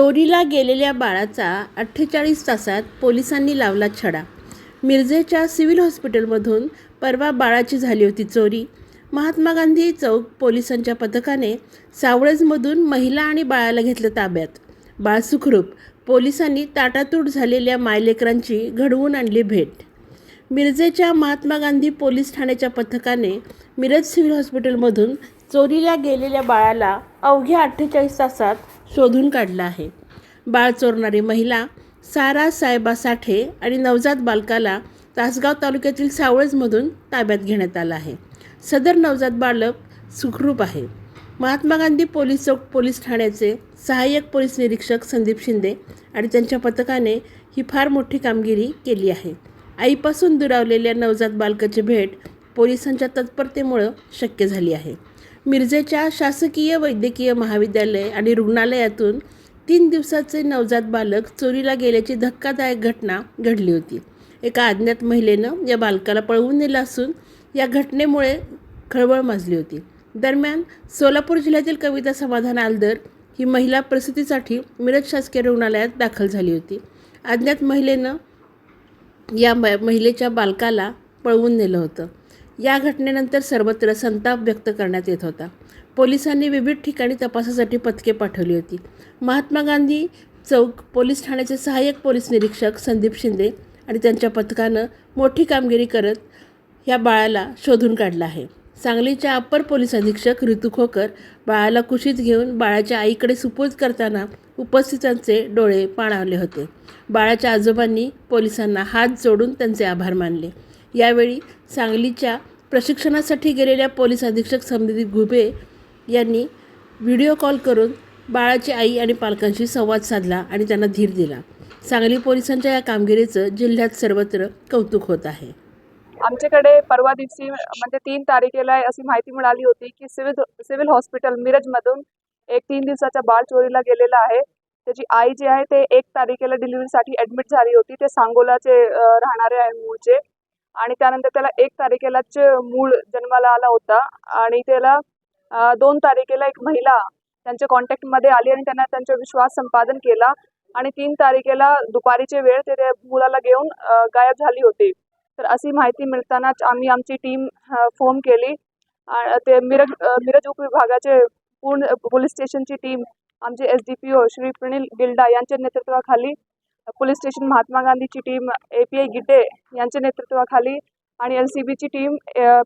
चोरीला गेलेल्या बाळाचा अठ्ठेचाळीस तासात पोलिसांनी लावला छडा. मिरजेच्या सिव्हिल हॉस्पिटलमधून परवा बाळाची झाली होती चोरी. महात्मा गांधी चौक पोलिसांच्या पथकाने सावळेजमधून महिला आणि बाळाला घेतलं ताब्यात. बाळ सुखरूप पोलिसांनी ताटातूट झालेल्या मायलेकरांची घडवून आणली भेट. मिरजेच्या महात्मा गांधी पोलीस ठाण्याच्या पथकाने मिरज सिव्हिल हॉस्पिटलमधून चोरीला गेलेल्या बाळाला अवघ्या अठ्ठेचाळीस तासात शोधून काढला आहे. बाळ चोरणारी महिला सारा साहेबा साठे आणि नवजात बालकाला तासगाव तालुक्यातील सावळजमधून ताब्यात घेण्यात आला आहे. सदर नवजात बालक सुखरूप आहे. महात्मा गांधी पोलीस चौक पोलीस ठाण्याचे सहाय्यक पोलीस निरीक्षक संदीप शिंदे आणि त्यांच्या पथकाने ही फार मोठी कामगिरी केली आहे. आईपासून दुरावलेल्या नवजात बालकाची भेट पोलिसांच्या तत्परतेमुळं शक्य झाली आहे. मिरजेच्या शासकीय वैद्यकीय महाविद्यालय आणि रुग्णालयातून तीन दिवसाचे नवजात बालक चोरीला गेल्याची धक्कादायक घटना घडली होती. एका अज्ञात महिलेनं या बालकाला पळवून नेलं असून या घटनेमुळे खळबळ माजली होती. दरम्यान सोलापूर जिल्ह्यातील कविता समाधान आलदर ही महिला प्रसूतीसाठी मिरज शासकीय रुग्णालयात दाखल झाली होती. अज्ञात महिलेनं या महिलेच्या बालकाला पळवून नेलं होतं. या घटनेनंतर सर्वत्र संताप व्यक्त करण्यात येत होता. पोलिसांनी विविध ठिकाणी तपासासाठी पथके पाठवली होती. महात्मा गांधी चौक पोलीस ठाण्याचे सहाय्यक पोलीस निरीक्षक संदीप शिंदे आणि त्यांच्या पथकानं मोठी कामगिरी करत या बाळाला शोधून काढलं आहे. सांगलीच्या अप्पर पोलीस अधीक्षक ऋतू खोकर बाळाला कुशीत घेऊन बाळाच्या आईकडे सुपूर्द करताना उपस्थितांचे डोळे पाणावले होते. बाळाच्या आजोबांनी पोलिसांना हात जोडून त्यांचे आभार मानले. यावेळी सांगलीच्या प्रशिक्षणासाठी गेलेल्या पोलीस अधीक्षक संदीप घुबे यांनी व्हिडिओ कॉल करून बाळाची आई आणि पालकांशी संवाद साधला आणि त्यांना धीर दिला. सांगली पोलिसांच्या या कामगिरीचं जिल्ह्यात सर्वत्र कौतुक होत आहे. आमच्याकडे परवा दिवशी म्हणजे तीन तारखेला अशी माहिती मिळाली होती की सिव्हिल सिव्हिल हॉस्पिटल मिरजमधून एक तीन दिवसाचा बाळ चोरीला गेलेला आहे. त्याची आई जी आहे ते एक तारखेला डिलिव्हरीसाठी ॲडमिट झाली होती. ते सांगोलाचे राहणारे आहे मूळचे. आणि त्यानंतर त्याला एक तारखेलाच मूळ जन्माला आला होता. आणि त्याला दोन तारखेला एक महिला त्यांच्या कॉन्टॅक्टमध्ये आली आणि त्यांना त्यांचा विश्वास संपादन केला. आणि तीन तारखेला दुपारीचे वेळ ते त्या मुलाला घेऊन गायब झाली होती. तर अशी माहिती मिळतानाच आम्ही आमची टीम फोन केली. ते मिरज मिरज उपविभागाचे पूर्ण पोलीस स्टेशनची टीम आमचे S D P O Shri Pranil Gilda यांच्या नेतृत्वाखाली पोलीस स्टेशन महात्मा गांधीची team A P I Gidde यांच्या नेतृत्वाखाली आणि एल सी बीची team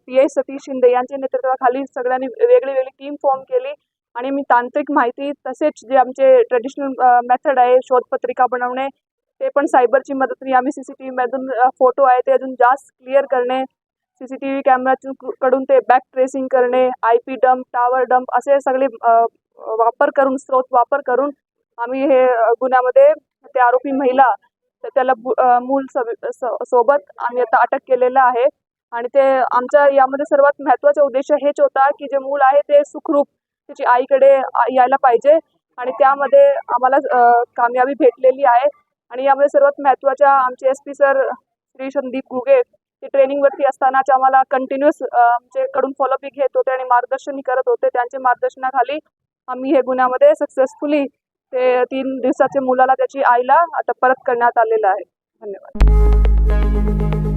P I Satish Shinde यांच्या नेतृत्वाखाली सगळ्यांनी वेगळी वेगळी टीम फॉर्म केली. आणि मी तांत्रिक माहिती तसेच जे आमचे ट्रेडिशनल मेथड आहे शोधपत्रिका बनवणे ते पण सायबरची मदतीने आम्ही सी सी टी व्हीमधून फोटो आहे ते अजून जास्त क्लिअर करणे सी सी टी व्ही कॅमेरातून कडून ते बॅक ट्रेसिंग करणे I P dump tower dump असे सगळे वापर करून स्रोत वापर करून आम्ही हे गुन्ह्यामध्ये ते आरोपी महिला तर त्याला मूल स- सोबत आम्ही आता अटक केलेलं आहे. आणि ते आमचा यामध्ये सर्वात महत्त्वाचा उद्देश हेच होता की जे मूल आहे ते सुखरूप त्याची आईकडे यायला पाहिजे. आणि त्यामध्ये आम्हाला कामयाबी भेटलेली आहे. आणि यामध्ये सर्वात महत्त्वाच्या आमचे S P sir Shri Sandeep Guge ते ट्रेनिंगवरती असतानाच आम्हाला कंटिन्युअस आमच्याकडून फॉलोअपही घेत होते आणि मार्गदर्शनही करत होते. त्यांच्या मार्गदर्शनाखाली आम्ही हे गुन्ह्यामध्ये सक्सेसफुली ते तीन दिवसाच्या मुलाला त्याची आईला आता परत करण्यात आलेलं आहे. धन्यवाद.